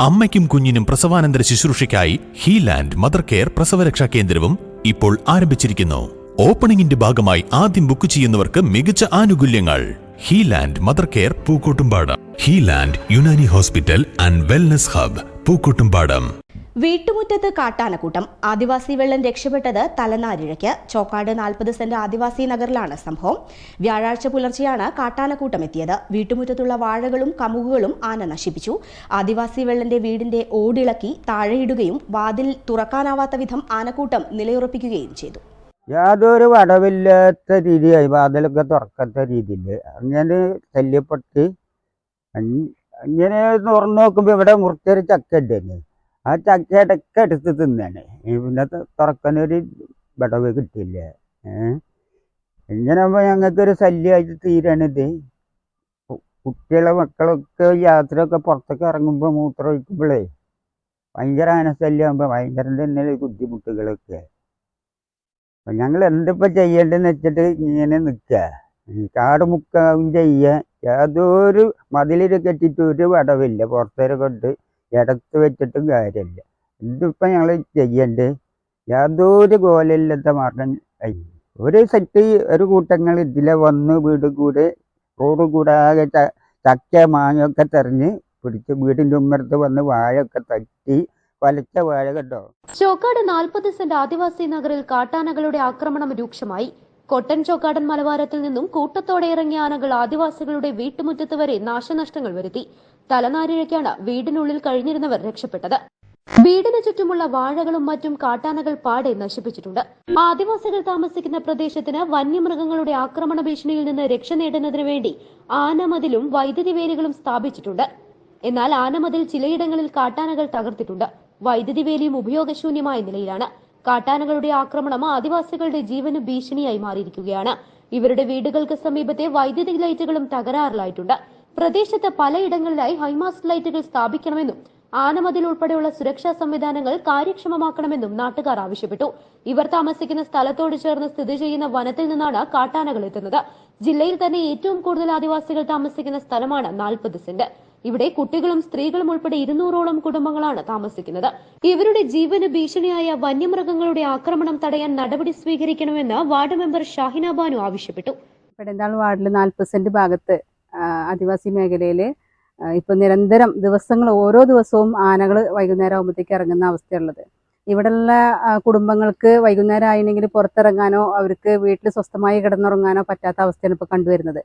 അമ്മയ്ക്കും കുഞ്ഞിനും പ്രസവാനന്തര ശുശ്രൂഷയ്ക്കായി ഹീലാൻഡ് mother care പ്രസവരക്ഷാ കേന്ദ്രവും ഇപ്പോൾ ആരംഭിച്ചിരിക്കുന്നു. ഓപ്പണിംഗിന്റെ ഭാഗമായി ആദ്യം ബുക്ക് ചെയ്യുന്നവർക്ക് മികച്ച ആനുകൂല്യങ്ങൾ. Highland mother care Pookkottumpadam. Highland Unani hospital and wellness hub Pookkottumpadam. വീട്ടുമുറ്റത്ത് കാട്ടാനക്കൂട്ടം. ആദിവാസി വെള്ളം രക്ഷപ്പെട്ടത് തലനാരിഴയ്ക്ക്. ചോക്കാട് നാൽപ്പത് സെന്റ് ആദിവാസി നഗറിലാണ് സംഭവം. വ്യാഴാഴ്ച പുലർച്ചെയാണ് കാട്ടാനക്കൂട്ടം എത്തിയത്. വീട്ടുമുറ്റത്തുള്ള വാഴകളും കമുകുകളും ആന നശിപ്പിച്ചു. ആദിവാസി വെള്ളന്റെ വീടിന്റെ ഓടിളക്കി താഴെയിടുകയും വാതിൽ തുറക്കാനാവാത്ത വിധം ആനക്കൂട്ടം നിലയുറപ്പിക്കുകയും ചെയ്തു. യാതൊരു വടവില്ലാത്ത രീതിയായി വാതിലൊക്കെ തുറക്കാത്ത രീതിയിൽ അങ്ങനെ ശല്യപ്പെട്ട്. അങ്ങനെ തുറന്നു നോക്കുമ്പോൾ ഇവിടെ മുറിച്ചൊരു ചക്ക ഉണ്ടേനെ ആ ചക്കയടക്ക എടുത്ത് തിന്നാണ്. പിന്നെ തുറക്കാനൊരു വിടവ് കിട്ടില്ല ഏഹ് ഇങ്ങനെ ആകുമ്പോൾ ഞങ്ങൾക്കൊരു ശല്യമായിട്ട് തീരാണിത്. കുട്ടികളെ മക്കളൊക്കെ യാത്രയൊക്കെ പുറത്തൊക്കെ ഇറങ്ങുമ്പോൾ മൂത്ര ഒഴിക്കുമ്പോഴേ ഭയങ്കര ആനശല്യമാകുമ്പോൾ ഭയങ്കര തന്നെ ബുദ്ധിമുട്ടുകളൊക്കെ. അപ്പൊ ഞങ്ങൾ എന്തിപ്പോൾ ചെയ്യേണ്ടതെന്ന് വെച്ചിട്ട് ഇങ്ങനെ നിൽക്കുക കാട് മുക്കാവും ചെയ്യുക യാതൊരു മതിലിൽ കെട്ടിയിട്ട് ഒരു വടവില്ല. പുറത്തേരെ കൊണ്ട് ഇടത്ത് വെച്ചിട്ടും കാര്യമില്ല. എന്തിപ്പോ ഞങ്ങൾ ചെയ്യേണ്ടത് യാതൊരു കോലമില്ലാത്ത മാർഗം കഴിഞ്ഞു ഒരു സെറ്റ് ഒരു കൂട്ടങ്ങൾ ഇതിലെ വന്ന് വീട് കൂടെ റോഡ് കൂടാകെ ചക്ക മാങ്ങയൊക്കെ തെറിഞ്ഞ് പിടിച്ച് വീടിന്റെ ഉമ്മരത്ത് വന്ന് വാഴയൊക്കെ തട്ടി വലച്ച വാഴ കേട്ടോ ചോക്കാട് നാൽപ്പത് സെന്റ് ആദിവാസി നഗറിൽ കാട്ടാനകളുടെ ആക്രമണം രൂക്ഷമായി. കൊട്ടൻ ചോക്കാടൻ മലവാരത്തിൽ നിന്നും കൂട്ടത്തോടെ ഇറങ്ങിയ ആനകൾ ആദിവാസികളുടെ വീട്ടുമുറ്റത്ത് വരെ നാശനഷ്ടങ്ങൾ വരുത്തി. തലനാരിഴയ്ക്കാണ് വീടിനുള്ളിൽ കഴിഞ്ഞിരുന്നവർ രക്ഷപ്പെട്ടത്. വീടിന് ചുറ്റുമുള്ള വാഴകളും മറ്റും കാട്ടാനകൾ പാടെ നശിപ്പിച്ചിട്ടുണ്ട്. ആദിവാസികൾ താമസിക്കുന്ന പ്രദേശത്തിന് വന്യമൃഗങ്ങളുടെ ആക്രമണ ഭീഷണിയിൽ നിന്ന് രക്ഷ നേടുന്നതിന് വേണ്ടി ആനമതിലും വൈദ്യുതി വേലികളും സ്ഥാപിച്ചിട്ടുണ്ട്. എന്നാൽ ആനമതിൽ ചിലയിടങ്ങളിൽ കാട്ടാനകൾ തകർത്തിട്ടുണ്ട്. വൈദ്യുതി വേലിയും ഉപയോഗശൂന്യമായ നിലയിലാണ്. കാട്ടാനകളുടെ ആക്രമണം ആദിവാസികളുടെ ജീവന് ഭീഷണിയായി മാറിയിരിക്കുകയാണ്. ഇവരുടെ വീടുകൾക്ക് സമീപത്തെ വൈദ്യുതി ലൈറ്റുകളും തകരാറിലായിട്ടുണ്ട്. പ്രദേശത്ത് പലയിടങ്ങളിലായി ഹൈമാസ് ലൈറ്റുകൾ സ്ഥാപിക്കണമെന്നും ആനമതിൽ ഉൾപ്പെടെയുള്ള സുരക്ഷാ സംവിധാനങ്ങൾ കാര്യക്ഷമമാക്കണമെന്നും നാട്ടുകാർ ആവശ്യപ്പെട്ടു. ഇവർ താമസിക്കുന്ന സ്ഥലത്തോട് ചേർന്ന് സ്ഥിതി ചെയ്യുന്ന വനത്തിൽ നിന്നാണ് കാട്ടാനകൾ എത്തുന്നത്. ജില്ലയിൽ തന്നെ ഏറ്റവും കൂടുതൽ ആദിവാസികൾ താമസിക്കുന്ന സ്ഥലമാണ് നാൽപ്പത് സെന്റ്. ഇവിടെ കുട്ടികളും സ്ത്രീകളും ഉൾപ്പെടെ ഇരുന്നൂറോളം കുടുംബങ്ങളാണ് താമസിക്കുന്നത്. ഇവരുടെ ജീവന് ഭീഷണിയായ വന്യമൃഗങ്ങളുടെ ആക്രമണം തടയാൻ നടപടി സ്വീകരിക്കണമെന്ന് വാർഡ് മെമ്പർ ഷാഹിന ബാനു ആവശ്യപ്പെട്ടു. പെടന്താൾ വാർഡിൽ നാൽപ്പത് സെന്റ് ഭാഗത്ത് ആദിവാസി മേഖലയിൽ ഇപ്പൊ നിരന്തരം ദിവസങ്ങൾ ഓരോ ദിവസവും ആനകൾ വൈകുന്നേരം ആകുമ്പോഴത്തേക്ക് ഇറങ്ങുന്ന അവസ്ഥയുള്ളത്. ഇവിടെയുള്ള കുടുംബങ്ങൾക്ക് വൈകുന്നേരം ആയില്ലെങ്കിൽ പുറത്തിറങ്ങാനോ അവർക്ക് വീട്ടിൽ സ്വസ്ഥമായി കിടന്നുറങ്ങാനോ പറ്റാത്ത അവസ്ഥയാണ് ഇപ്പോൾ കണ്ടുവരുന്നത്.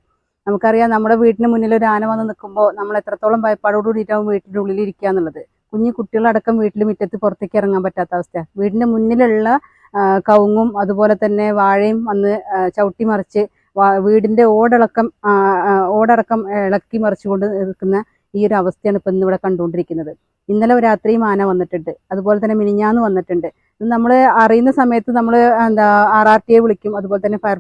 നമുക്കറിയാം നമ്മുടെ വീട്ടിന് മുന്നിൽ ഒരു ആന വന്ന് നിൽക്കുമ്പോൾ നമ്മൾ എത്രത്തോളം ഭയപ്പാടോട് കൂടിയിട്ടാവും വീട്ടിന്റെ ഉള്ളിൽ ഇരിക്കുക എന്നുള്ളത്. കുഞ്ഞു കുട്ടികളടക്കം വീട്ടിൽ മുറ്റത്ത് പുറത്തേക്ക് ഇറങ്ങാൻ പറ്റാത്ത അവസ്ഥ വീടിന്റെ മുന്നിലുള്ള കവുങ്ങും അതുപോലെ തന്നെ വാഴയും വന്ന് ചവിട്ടി മറിച്ച് വീടിന്റെ ഓടളക്കം ഓടടക്കം ഇളക്കി മറിച്ചുകൊണ്ട് നിൽക്കുന്ന ഈ ഒരു അവസ്ഥയാണ് ഇപ്പം ഇന്നിവിടെ കണ്ടുകൊണ്ടിരിക്കുന്നത്. ഇന്നലെ രാത്രിയും ആന വന്നിട്ടുണ്ട്. അതുപോലെ തന്നെ മിനിഞ്ഞാന്ന് വന്നിട്ടുണ്ട്. നമ്മൾ അറിയുന്ന സമയത്ത് നമ്മൾ എന്താ ആർ ആർ വിളിക്കും. അതുപോലെ തന്നെ ഫയർ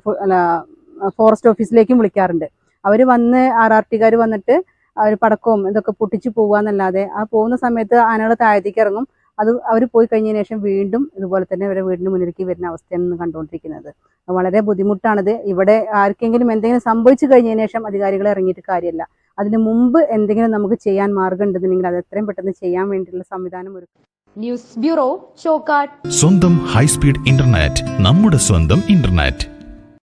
ഫോറസ്റ്റ് ഓഫീസിലേക്കും വിളിക്കാറുണ്ട്. അവർ വന്ന് ആർ ആർ ടിക്കാർ വന്നിട്ട് അവർ പടക്കവും ഇതൊക്കെ പൊട്ടിച്ചു പോവാന്നല്ലാതെ ആ പോകുന്ന സമയത്ത് ആനകൾ താഴത്തേക്ക് ഇറങ്ങും. അത് അവർ പോയി കഴിഞ്ഞതിന് ശേഷം വീണ്ടും ഇതുപോലെ തന്നെ അവരെ വീടിന് മുന്നിലേക്ക് വരുന്ന അവസ്ഥയാണ് കണ്ടുകൊണ്ടിരിക്കുന്നത്. വളരെ ബുദ്ധിമുട്ടാണിത്. ഇവിടെ ആർക്കെങ്കിലും എന്തെങ്കിലും സംഭവിച്ചു കഴിഞ്ഞതിന് ശേഷം അധികാരികൾ ഇറങ്ങിയിട്ട് കാര്യമല്ല അതിന് മുമ്പ് എന്തെങ്കിലും നമുക്ക് ചെയ്യാൻ മാർഗം ഉണ്ടെന്നുണ്ടെങ്കിൽ അത് എത്രയും പെട്ടെന്ന് ചെയ്യാൻ വേണ്ടിയിട്ടുള്ള സംവിധാനം ഒരുക്കും ന്യൂസ് ബ്യൂറോ ചോക്കാട്ട് സ്വന്തം ഹൈസ്പീഡ് ഇന്റർനെറ്റ് നമ്മുടെ സ്വന്തം ഇന്റർനെറ്റ്.